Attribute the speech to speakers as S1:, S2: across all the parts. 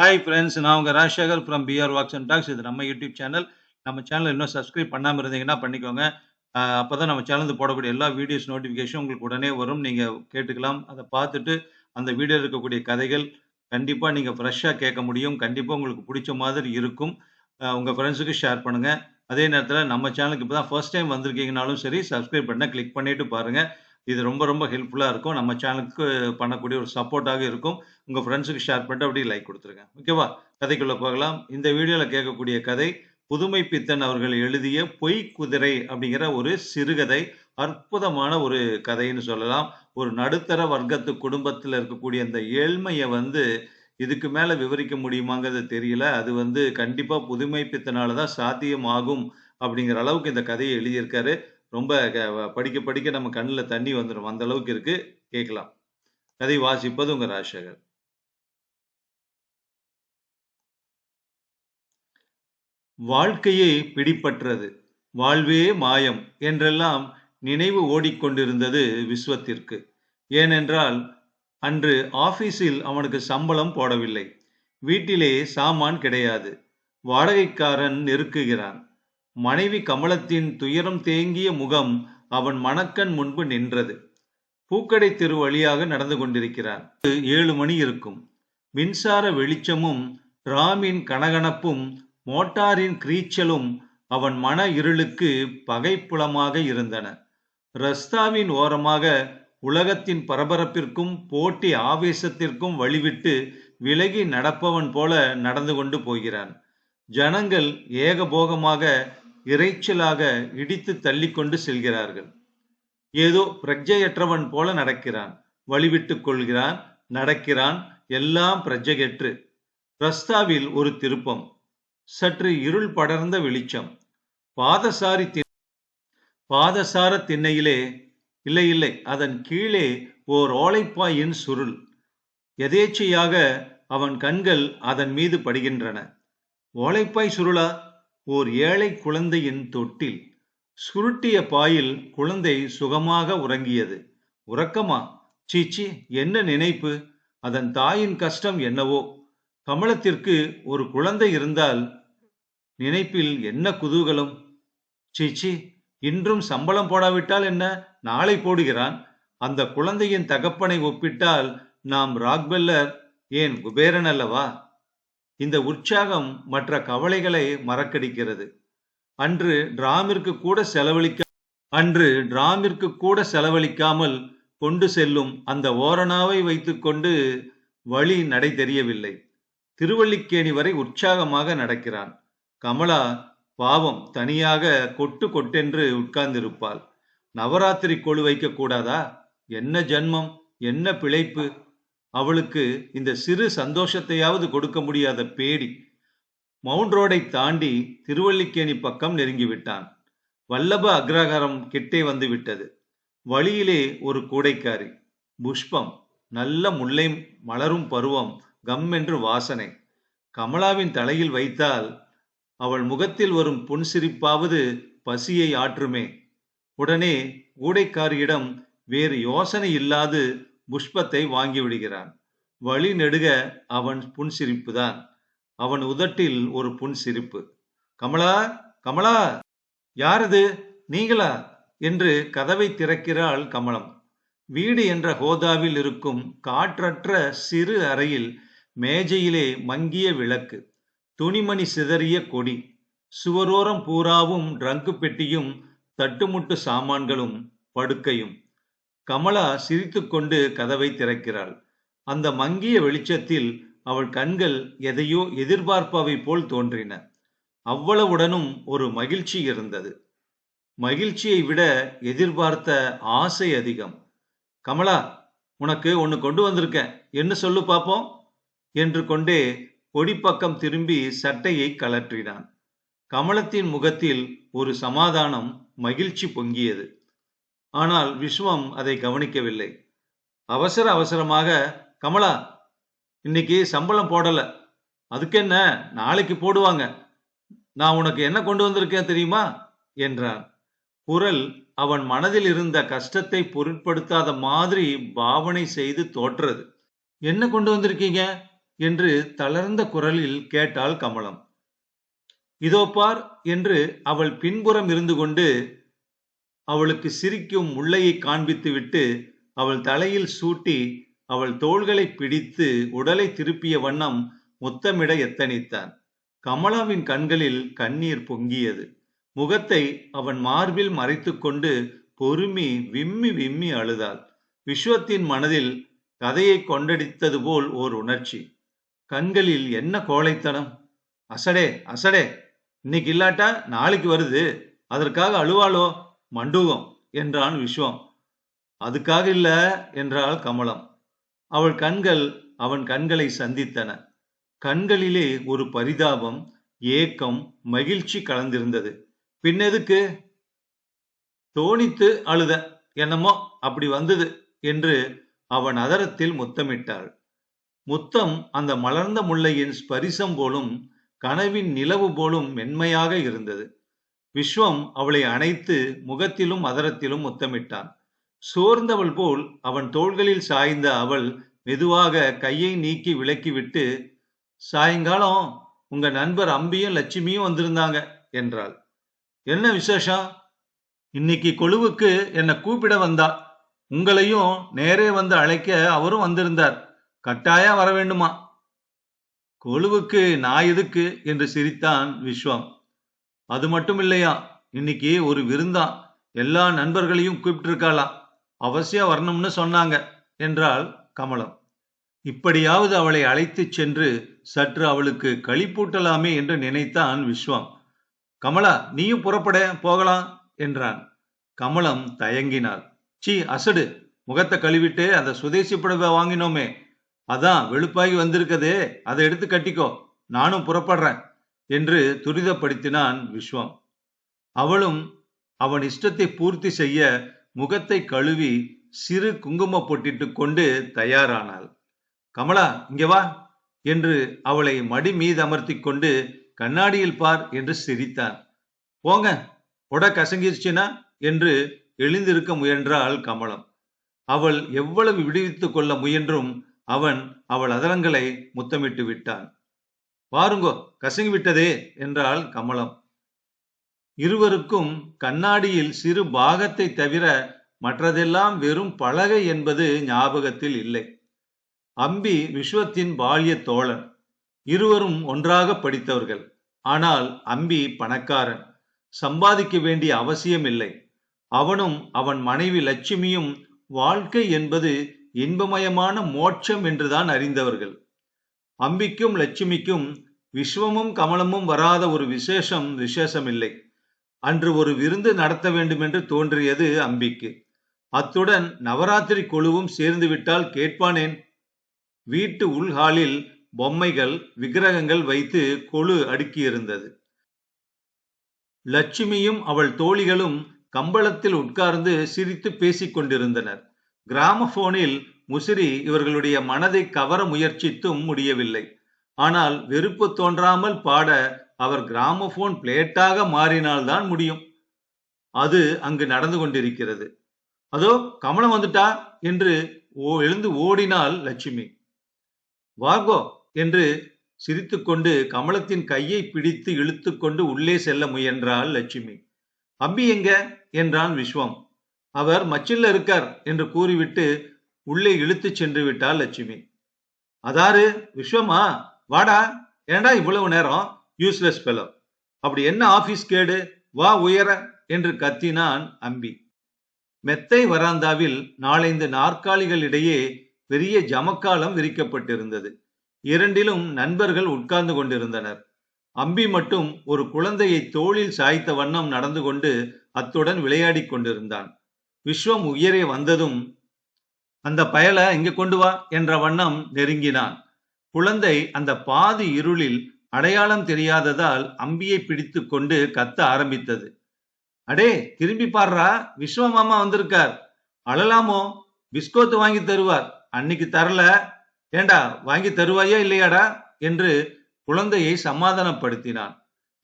S1: Hi friends நான் உங்கள் Rajasekar from PR walks and talks இது நம்ம யூடியூப் சேனல் நம்ம சேனல் இன்னும் சப்ஸ்கிரைப் பண்ணாமல் இருந்தீங்கன்னா பண்ணிக்கோங்க. அப்போ தான் நம்ம சேனல் போடக்கூடிய எல்லா வீடியோஸ் நோட்டிஃபிகேஷன் உங்களுக்கு உடனே வரும். நீங்கள் கேட்டுக்கலாம். அதை பார்த்துட்டு அந்த வீடியோ இருக்கக்கூடிய கதைகள் கண்டிப்பாக நீங்கள் ஃப்ரெஷ்ஷாக கேட்க முடியும். கண்டிப்பாக உங்களுக்கு பிடிச்ச மாதிரி இருக்கும். உங்கள் ஃப்ரெண்ட்ஸுக்கு ஷேர் பண்ணுங்கள் அதே நேரத்தில் நம்ம சேனலுக்கு இப்போ தான் ஃபர்ஸ்ட் டைம் வந்திருக்கீங்கனாலும் சரி சப்ஸ்கிரைப் பண்ண கிளிக் பண்ணிவிட்டு பாருங்கள் இது ரொம்ப ரொம்ப ஹெல்ப்ஃபுல்லாக இருக்கும். நம்ம சேனலுக்கு பண்ணக்கூடிய ஒரு சப்போர்ட்டாக இருக்கும். உங்கள் ஃப்ரெண்ட்ஸுக்கு ஷேர் பண்ணிட்டு அப்படியே லைக் கொடுத்துருங்க. ஓகேவா கதைக்குள்ளே போகலாம். இந்த வீடியோவில் கேட்கக்கூடிய கதை புதுமை பித்தன் அவர்கள் எழுதிய பொய் குதிரை அப்படிங்கிற ஒரு சிறுகதை அற்புதமான ஒரு கதைன்னு சொல்லலாம். ஒரு நடுத்தர வர்க்கத்து குடும்பத்தில் இருக்கக்கூடிய அந்த ஏழ்மையை வந்து இதுக்கு மேலே விவரிக்க முடியுமாங்கிறது தெரியல. அது வந்து கண்டிப்பாக புதுமை பித்தனால தான் சாத்தியமாகும் அப்படிங்கிற அளவுக்கு இந்த கதையை எழுதியிருக்காரு. ரொம்ப படிக்க படிக்க நம்ம கண்ணில் தண்ணி வந்துடும் அந்த அளவுக்கு இருக்கு. கேட்கலாம். கதை வாசிப்பது உங்க ராஜசேகர். வாழ்க்கையே பிடிப்பற்றது வாழ்வே மாயம் என்றெல்லாம் நினைவு ஓடிக்கொண்டிருந்தது விஸ்வத்திற்கு. ஏனென்றால் அன்று ஆபீஸில் அவனுக்கு சம்பளம் போடவில்லை. வீட்டிலே சாமான் கிடையாது. வாடகைக்காரன் நெருக்குகிறான். மனைவி கமலத்தின் துயரம் தேங்கிய முகம் அவன் மணக்கண் முன்பு நின்றது. பூக்கடை தெரு வழியாக நடந்து கொண்டிருக்கிறான் ஏழு மணி இருக்கும். மின்சார வெளிச்சமும் ராமின் கனகனப்பும் மோட்டாரின் கிரீச்சலும் அவன் மன இருளுக்கு பகைப்புலமாக இருந்தன. ரஸ்தாவின் ஓரமாக உலகத்தின் பரபரப்பிற்கும் போட்டி ஆவேசத்திற்கும் வழிவிட்டு விலகி நடப்பவன் போல நடந்து கொண்டு போகிறான். ஜனங்கள் ஏகபோகமாக இறைச்சலாக இடித்து தள்ளிக்கொண்டு செல்கிறார்கள். ஏதோ பிரஜையற்றவன் போல நடக்கிறான். வழிவிட்டுக் கொள்கிறான் நடக்கிறான் எல்லாம் பிரஜையற்று. ரஸ்தாவில் ஒரு திருப்பம். சற்று இருள் படர்ந்த வெளிச்சம். பாதசாரி பாதசார திண்ணையிலே இல்லை இல்லை அதன் கீழே ஓர் ஓலைப்பாயின் சுருள். எதேச்சையாக அவன் கண்கள் அதன் மீது படுகின்றன. ஓலைப்பாய் சுருளா ஓர் ஏழை குழந்தையின் தொட்டில். சுருட்டிய பாயில் குழந்தை சுகமாக உறங்கியது. உறக்கமா? சீச்சி என்ன நினைப்பு? அதன் தாயின் கஷ்டம் என்னவோ? கமலத்திற்கு ஒரு குழந்தை இருந்தால் நினைப்பில் என்ன குதூகலம்? சீச்சி இன்றும் சம்பளம் போடாவிட்டால் என்ன? நாளை போடுகிறான். அந்த குழந்தையின் தகப்பனை ஒப்பிட்டால் நாம் ராக்பெல்லர் ஏன் குபேரன் அல்லவா? இந்த உற்சாகம் மற்ற கவலைகளை மறக்கடிக்கிறது. அன்று டிராமிற்கு கூட செலவழிக்க அன்று டிராமிற்கு கூட செலவழிக்காமல் கொண்டு செல்லும் அந்த ஓரணாவை வைத்துக்கொண்டு வழி நடை தெரியவில்லை. திருவள்ளிக்கேணி வரை உற்சாகமாக நடக்கிறான். கமலா பாவம் தனியாக கொட்டு கொட்டென்று உட்கார்ந்திருப்பாள். நவராத்திரி கொழு வைக்க கூடாதா என்ன ஜன்மம்? என்ன பிழைப்பு? அவளுக்கு இந்த சிறு சந்தோஷத்தையாவது கொடுக்க முடியாத பேடி. மவுண்ட் ரோடை தாண்டி திருவல்லிக்கேணி பக்கம் நெருங்கிவிட்டான். வல்லப அக்ரகாரம் கிட்டே வந்து விட்டது வழியிலே ஒரு கூடைக்காரி. புஷ்பம். நல்ல முல்லை மலரும் பருவம். கம் என்று வாசனை. கமலாவின் தலையில் வைத்தால் அவள் முகத்தில் வரும் புன்சிரிப்பாவது பசியை ஆற்றுமே. உடனே கூடைக்காரியிடம் வேறு யோசனை இல்லாது புஷ்பத்தை வாங்கிவிடுகிறான் வழி நெடுக அவன் புன்சிரிப்புதான் அவன் உதட்டில் ஒரு புன்சிரிப்பு. கமலா கமலா யாரது? நீங்களா? என்று கதவை திறக்கிறாள் கமலம். வீடு என்ற ஹோதாவில் இருக்கும் காற்றற்ற சிறு அறையில் மேஜையிலே மங்கிய விளக்கு. துணிமணி சிதறிய கொடி. சுவரோரம் பூராவும் ட்ரங்கு பெட்டியும் தட்டுமுட்டு சாமான்களும் படுக்கையும். கமலா சிரித்துக்கொண்டு கதவை திறக்கிறாள். அந்த மங்கிய வெளிச்சத்தில் அவள் கண்கள் எதையோ எதிர்பார்ப்பவை போல் தோன்றின. அவ்வளவுடனும் ஒரு மகிழ்ச்சி இருந்தது. மகிழ்ச்சியை விட எதிர்பார்த்த ஆசை அதிகம். கமலா உனக்கு ஒன்னு கொண்டு வந்திருக்கேன். என்ன சொல்லு பாப்போம்? என்று கொண்டே கொடிப்பக்கம் திரும்பி சட்டையை கலற்றினான் கமலத்தின் முகத்தில் ஒரு சமாதானம் மகிழ்ச்சி பொங்கியது. ஆனால் விஸ்வம் அதை கவனிக்கவில்லை. அவசர அவசரமாக கமலா இன்னைக்கு சம்பளம் போடல. அதுக்கு என்ன நாளைக்கு போடுவாங்க. நான் உனக்கு என்ன கொண்டு வந்திருக்கேன் தெரியுமா? என்றான் குரல் அவன் மனதில் இருந்த கஷ்டத்தை பொருட்படுத்தாத மாதிரி பாவனை செய்து தோற்றது. என்ன கொண்டு வந்திருக்கீங்க? என்று தளர்ந்த குரலில் கேட்டாள் கமலம். இதோ பார் என்று அவள் பின்புறம் இருந்து கொண்டு அவளுக்கு சிரிக்கும் முள்ளையை காண்பித்துவிட்டு அவள் தலையில் சூட்டி அவள் தோள்களை பிடித்து உடலை திருப்பிய வண்ணம் முத்தமிட எத்தனித்தான். கமலாவின் கண்களில் கண்ணீர் பொங்கியது. முகத்தை அவன் மார்பில் மறைத்துக்கொண்டு பொறுமி விம்மி விம்மி அழுதாள். விஸ்வத்தின் மனதில் கதையை கொண்டடித்தது போல் ஓர் உணர்ச்சி. கண்களில் என்ன கோழைத்தனம்? அசடே அசடே இன்னைக்கு இல்லாட்டா நாளைக்கு வருது. அதற்காக அழுவாளோ? மண்டூகம் என்றான் விஸ்வம். அதுக்காக இல்ல என்றாள் கமலம். அவள் கண்கள் அவன் கண்களை சந்தித்தன. கண்களிலே ஒரு பரிதாபம் ஏக்கம் மகிழ்ச்சி கலந்திருந்தது. பின்னெதுக்கு தோணித்து அழுத என்னமோ அப்படி வந்தது என்று அவன் அதரத்தில் முத்தமிட்டாள். முத்தம் அந்த மலர்ந்த முல்லையின் ஸ்பரிசம் போலும் கனவின் நிலவு போலும் மென்மையாக இருந்தது. விஸ்வம் அவளை அணைத்து முகத்திலும் அதரத்திலும் முத்தமிட்டான். சோர்ந்தவள் போல் அவன் தோள்களில் சாய்ந்த அவள் மெதுவாக கையை நீக்கி விலக்கிவிட்டு சாயங்காலம் உங்க நண்பர் அம்பியும் லட்சுமியும் வந்திருந்தாங்க என்றாள். என்ன விசேஷம்? இன்னைக்கு கொழுவுக்கு என்னை கூப்பிட வந்தா. உங்களையும் நேரே வந்து அழைக்க அவரும் வந்திருந்தார். கட்டாயம் வர வேண்டுமா? கொழுவுக்கு நான் எதுக்கு? என்று சிரித்தான் விஸ்வம். அது மட்டும் இல்லையா இன்னைக்கு ஒரு விருந்தான் எல்லா நண்பர்களையும் கூப்பிட்டிருக்காளாம் அவசியம் வரணும்னு சொன்னாங்க என்றாள் கமலம். இப்படியாவது அவளை அழைத்துச் சென்று சற்று அவளுக்கு களிப்பூட்டலாமே என்று நினைத்தான் விஸ்வம். கமலா நீயும் புறப்பட போகலாம் என்றான். கமலம் தயங்கினாள். சீ அசடு. முகத்தை கழுவிட்டு அந்த சுதேசி புடவை வாங்கினோமே. அதான் வெளுப்பாகி வந்திருக்கதே. அதை எடுத்து கட்டிக்கோ. நானும் புறப்படுறேன். என்று துரிதப்படுத்தினான் விஸ்வம். அவளும் அவன் இஷ்டத்தை பூர்த்தி செய்ய முகத்தை கழுவி சிறு குங்கும பொட்டிட்டு கொண்டு தயாரானாள். கமலா இங்க வா என்று அவளை மடி மீது அமர்த்தி கொண்டு கண்ணாடியில் பார் என்று சிரித்தான். போங்க உட கசங்கிருச்சுனா? என்று எழுந்திருக்க முயன்றாள் கமலம். அவள் எவ்வளவு விடுவித்துக் கொள்ள முயன்றும் அவன் அவள் அதரங்களை முத்தமிட்டு விட்டான். பாருங்கோ கசங்கி விட்டதே என்றாள் கமலம். இருவருக்கும் கண்ணாடியில் சிறு பாகத்தை தவிர மற்றதெல்லாம் வெறும் பலகை என்பது ஞாபகத்தில் இல்லை. அம்பி விஸ்வத்தின் பால்ய தோழன். இருவரும் ஒன்றாக படித்தவர்கள். ஆனால் அம்பி பணக்காரன். சம்பாதிக்க வேண்டிய அவசியம் இல்லை அவனும் அவன் மனைவி லட்சுமியும் வாழ்க்கை என்பது இன்பமயமான மோட்சம் என்றுதான் அறிந்தவர்கள். அம்பிக்கும் லட்சுமிக்கும் விஸ்வமும் கமலமும் வராத ஒரு விசேஷம் விசேஷமில்லை. அன்று ஒரு விருந்து நடத்த வேண்டும் என்று தோன்றியது அம்பிக்கு. அத்துடன் நவராத்திரி குழுவும் சேர்ந்து விட்டால் கேட்பானேன்? வீட்டு உள்ஹாலில் பொம்மைகள் விக்கிரகங்கள் வைத்து கொழு அடுக்கியிருந்தது. லட்சுமியும் அவள் தோழிகளும் கம்பளத்தில் உட்கார்ந்து சிரித்து பேசிக் கொண்டிருந்தனர் கிராமபோனில் முசிறி இவர்களுடைய மனதை கவர முயற்சித்தும் முடியவில்லை. ஆனால் வெறுப்பு தோன்றாமல் பாட அவர் கிராமபோன் பிளேட்டாக மாறினால்தான் முடியும். அது அங்கு நடந்து கொண்டிருக்கிறது. அதோ கமலம் வந்துட்டா? என்று ஓ எழுந்து ஓடினாள் லட்சுமி. வார்கோ என்று சிரித்துக்கொண்டு கமலத்தின் கையை பிடித்து இழுத்துக்கொண்டு உள்ளே செல்ல முயன்றாள் லட்சுமி. அம்பி எங்க? என்றான் விஸ்வம். அவர் மச்சில்ல இருக்கார் என்று கூறிவிட்டு உள்ளே இழுத்துச் சென்று விட்டாள் லட்சுமி. அதாரு விஸ்வமா வாடா ஏண்டா இவ்வளவு நேரம்? யூஸ்லெஸ் பெலோ அப்படி என்ன ஆபீஸ் கேடு? வா உயர என்று கத்தினான் அம்பி. மெத்தை வராந்தாவில் நாலைந்து நாற்காலிகளிடையே பெரிய ஜமக்காலம் விரிக்கப்பட்டிருந்தது. இரண்டிலும் நண்பர்கள் உட்கார்ந்து கொண்டிருந்தனர். அம்பி மட்டும் ஒரு குழந்தையை தோளில் சாய்த்த வண்ணம் நடந்து கொண்டு அத்துடன் விளையாடிக் கொண்டிருந்தான். விஸ்வம் உயரே வந்ததும் அந்த பயலை இங்க கொண்டு வா என்ற வண்ணம் நெருங்கினான். குழந்தை அந்த பாதி இருளில் அடையாளம் தெரியாததால் அம்பியை பிடித்து கொண்டு கத்த ஆரம்பித்தது. அடே திரும்பி பாடுறா விஸ்வமாமா வந்திருக்கார். அழலாமோ? பிஸ்கோத்து வாங்கி தருவார். அன்னைக்கு தரல. ஏண்டா வாங்கி தருவாயா இல்லையாடா? என்று குழந்தையை சமாதானப்படுத்தினான்.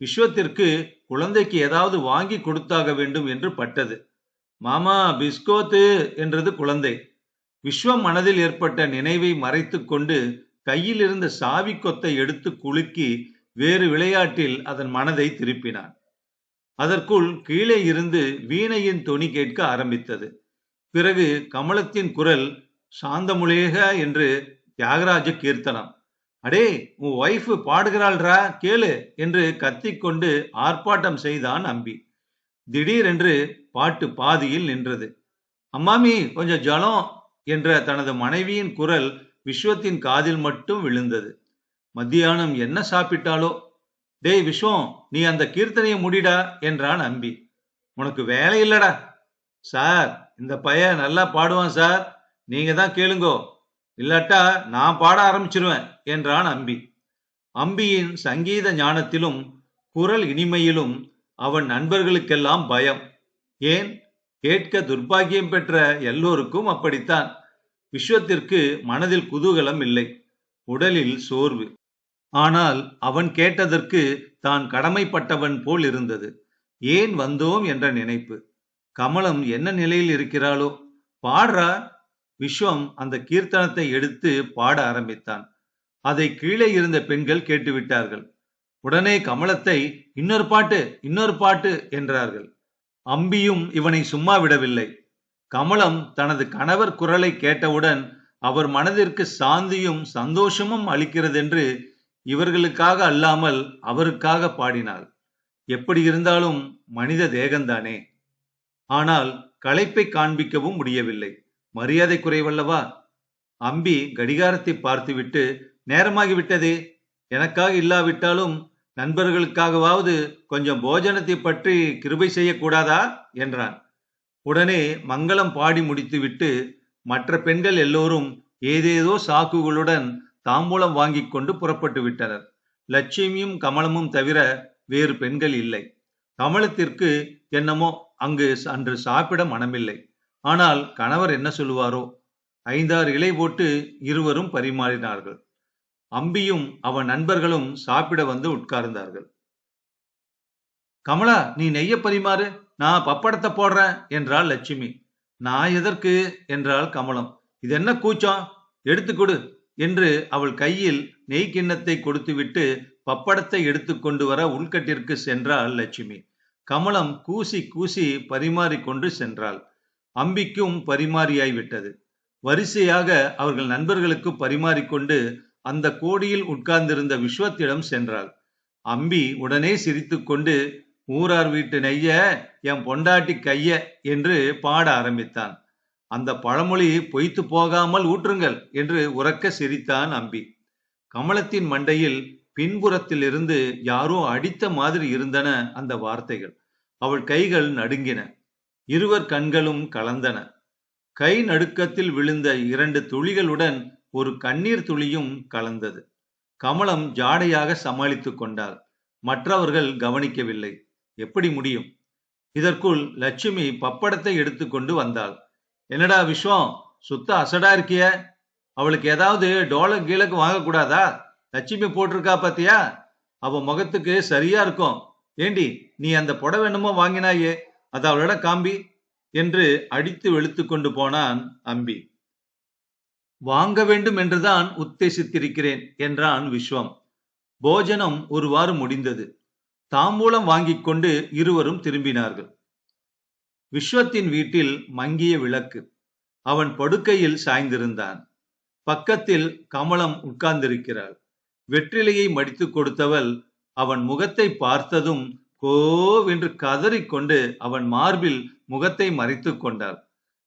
S1: விஸ்வத்திற்கு குழந்தைக்கு ஏதாவது வாங்கி கொடுத்தாக வேண்டும் என்று பட்டது. மாமா பிஸ்கோத்து என்றது குழந்தை. விஸ்வம் மனதில் ஏற்பட்ட நினைவை மறைத்து கொண்டு கையில் இருந்த சாவி கொத்தை எடுத்து குலுக்கி வேறு விளையாட்டில் அதன் மனதை திருப்பினான். அதற்குள் கீழே இருந்து வீணையின் தொனி கேட்க ஆரம்பித்தது. பிறகு கமலத்தின் குரல் சாந்தமுலேக என்று தியாகராஜ கீர்த்தனம். அடே உன் ஒய்ஃப் பாடுகிறாள்ரா கேளு என்று கத்திக்கொண்டு ஆர்ப்பாட்டம் செய்தான் அம்பி. திடீரென்று பாட்டு பாதியில் நின்றது. அம்மாமி கொஞ்சம் ஜலம் என்ற தனது மனைவியின் குரல் விஸ்வத்தின் காதில் மட்டும் விழுந்தது. மத்தியானம் என்ன சாப்பிட்டாலோ டேய் விஸ்வம் நீ அந்த கீர்த்தனையை முடிடா என்றான் அம்பி. உனக்கு வேலை இல்லடா. சார் இந்த பையன் நல்லா பாடுவான் சார். நீங்க தான் கேளுங்கோ. இல்லாட்டா நான் பாட ஆரம்பிச்சிருவேன் என்றான் அம்பி. அம்பியின் சங்கீத ஞானத்திலும் குரல் இனிமையிலும் அவன் நண்பர்களுக்கெல்லாம் பயம். ஏன்? கேட்க துர்பாக்கியம் பெற்ற எல்லோருக்கும் அப்படித்தான். விஸ்வத்திற்கு மனதில் குதூகலம் இல்லை உடலில் சோர்வு. ஆனால் அவன் கேட்டதற்கு தான் கடமைப்பட்டவன் போல் இருந்தது. ஏன் வந்தோம் என்ற நினைப்பு. கமலம் என்ன நிலையில் இருக்கிறாளோ? பாடுறா? விஸ்வம் அந்த கீர்த்தனத்தை எடுத்து பாட ஆரம்பித்தான். அதை கீழே இருந்த பெண்கள் கேட்டுவிட்டார்கள். உடனே கமலத்தை இன்னொரு பாட்டு இன்னொரு பாட்டு என்றார்கள். அம்பியும் இவனை சும்மா விடவில்லை. கமலம் தனது கணவர் குரலை கேட்டவுடன் அவர் மனதிற்கு சாந்தியும் சந்தோஷமும் அளிக்கிறதென்று இவர்களுக்காக அல்லாமல் அவருக்காக பாடினாள் எப்படி இருந்தாலும் மனித தேகந்தானே. ஆனால் களைப்பை காண்பிக்கவும் முடியவில்லை. மரியாதை குறைவல்லவா? அம்பி கடிகாரத்தை பார்த்துவிட்டு நேரமாகிவிட்டதே. எனக்காக இல்லாவிட்டாலும் நண்பர்களுக்காகவாவது கொஞ்சம் போஜனத்தை பற்றி கிருபை செய்யக்கூடாதா? என்றான். உடனே மங்களம் பாடி முடித்துவிட்டு மற்ற பெண்கள் எல்லோரும் ஏதேதோ சாக்குகளுடன் தாம்பூலம் வாங்கிக் கொண்டு புறப்பட்டு விட்டனர். லட்சுமியும் கமலமும் தவிர வேறு பெண்கள் இல்லை. கமலத்திற்கு என்னமோ அங்கு அன்று சாப்பிட மனமில்லை. ஆனால் கணவர் என்ன சொல்லுவாரோ? ஐந்தாறு இலை போட்டு இருவரும் பரிமாறினார்கள். அம்பியும் அவன் நண்பர்களும் சாப்பிட வந்து உட்கார்ந்தார்கள். கமலா நீ நெய்ய பரிமாறு. நான் பப்படத்தை போடுறேன் என்றாள் லட்சுமி. நான் எதற்கு? என்றாள் கமலம். இது என்ன கூச்சம் எடுத்து கொடு என்று அவள் கையில் நெய் கிண்ணத்தை கொடுத்துவிட்டு பப்படத்தை எடுத்துக்கொண்டு வர உள்கட்டிற்கு சென்றாள் லட்சுமி. கமலம் கூசி கூசி பரிமாறிக்கொண்டு சென்றாள். அம்பிக்கும் பரிமாறியாய் விட்டது வரிசையாக அவர்கள் நண்பர்களுக்கு பரிமாறிக்கொண்டு அந்த கோடியில் உட்கார்ந்திருந்த விஸ்வத்திடம் சென்றாள். அம்பி உடனே சிரித்துக்கொண்டு ஊரார் வீட்டு நெய்ய என் பொண்டாட்டி கைய என்று பாட ஆரம்பித்தான். அந்த பழமொழி பொய்த்து போகாமல் ஊற்றுங்கள் என்று உறக்க சிரித்தான் அம்பி. கமலத்தின் மண்டையில் பின்புறத்தில் இருந்து யாரோ அடித்த மாதிரி இருந்தன அந்த வார்த்தைகள். அவள் கைகள் நடுங்கின. இருவர் கண்களும் கலந்தன. கை நடுக்கத்தில் விழுந்த இரண்டு துளிகளுடன் ஒரு கண்ணீர் துளியும் கலந்தது. கமலம் ஜாடையாக சமாளித்துக் கொண்டாள். மற்றவர்கள் கவனிக்கவில்லை. எப்படி முடியும்? இதற்குள் லட்சுமி பப்படத்தை எடுத்துக்கொண்டு வந்தாள். என்னடா விஸ்வம் சுத்த அசடா இருக்கிய? அவளுக்கு ஏதாவது டோலக் கீழக்கு வாங்கக்கூடாதா? லட்சுமி போட்டிருக்கா பாத்தியா? அவ முகத்துக்கு சரியா இருக்கும். ஏண்டி நீ அந்த புடவை என்னமோ வாங்கினாயே அது அவளிடம் காம்பி? என்று அடித்து வெளுத்து கொண்டு போனான் அம்பி. வாங்க வேண்டும் என்றுதான் உத்தேசித்திருக்கிறேன் என்றான் விஸ்வம். போஜனம் ஒருவாறு முடிந்தது. தாம்பூலம் வாங்கிக் கொண்டு இருவரும் திரும்பினார்கள். விஸ்வத்தின் வீட்டில் மங்கிய விளக்கு. அவன் படுக்கையில் சாய்ந்திருந்தான். பக்கத்தில் கமலம் உட்கார்ந்திருக்கிறாள். வெற்றிலையை மடித்து கொடுத்தவள் அவன் முகத்தை பார்த்ததும் கோவென்று கதறிக்கொண்டு அவன் மார்பில் முகத்தை மறைத்து கொண்டாள்.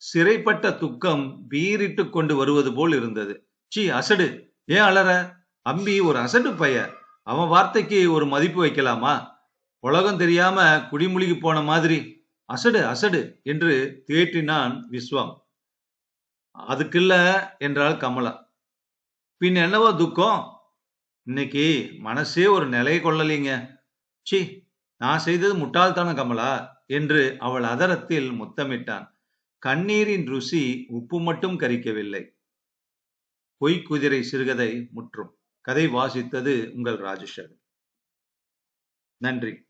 S1: சிறைப்பட்ட துக்கம் பீரிட்டு கொண்டு வருவது போல் இருந்தது. சி அசடு. ஏன் அலற? அம்பி ஒரு அசடு பைய. அவன் வார்த்தைக்கு ஒரு மதிப்பு வைக்கலாமா? உலகம் தெரியாம குடிமுழுகி போன மாதிரி. அசடு அசடு என்று தேற்றினான் விஸ்வம். அதுக்கில்ல என்றாள் கமலா. பின் என்னவோ துக்கம்? இன்னைக்கு மனசே ஒரு நிலை கொள்ளலீங்க. சி நான் செய்தது முட்டாள்தான கமலா என்று அவள் அதரத்தில் முத்தமிட்டான். கண்ணீரின் ருசி உப்பு மட்டும் கரிக்கவில்லை. பொய்க்குதிரை சிறுகதை முற்றும். கதை வாசித்தது உங்கள் ராஜசேகர் நன்றி.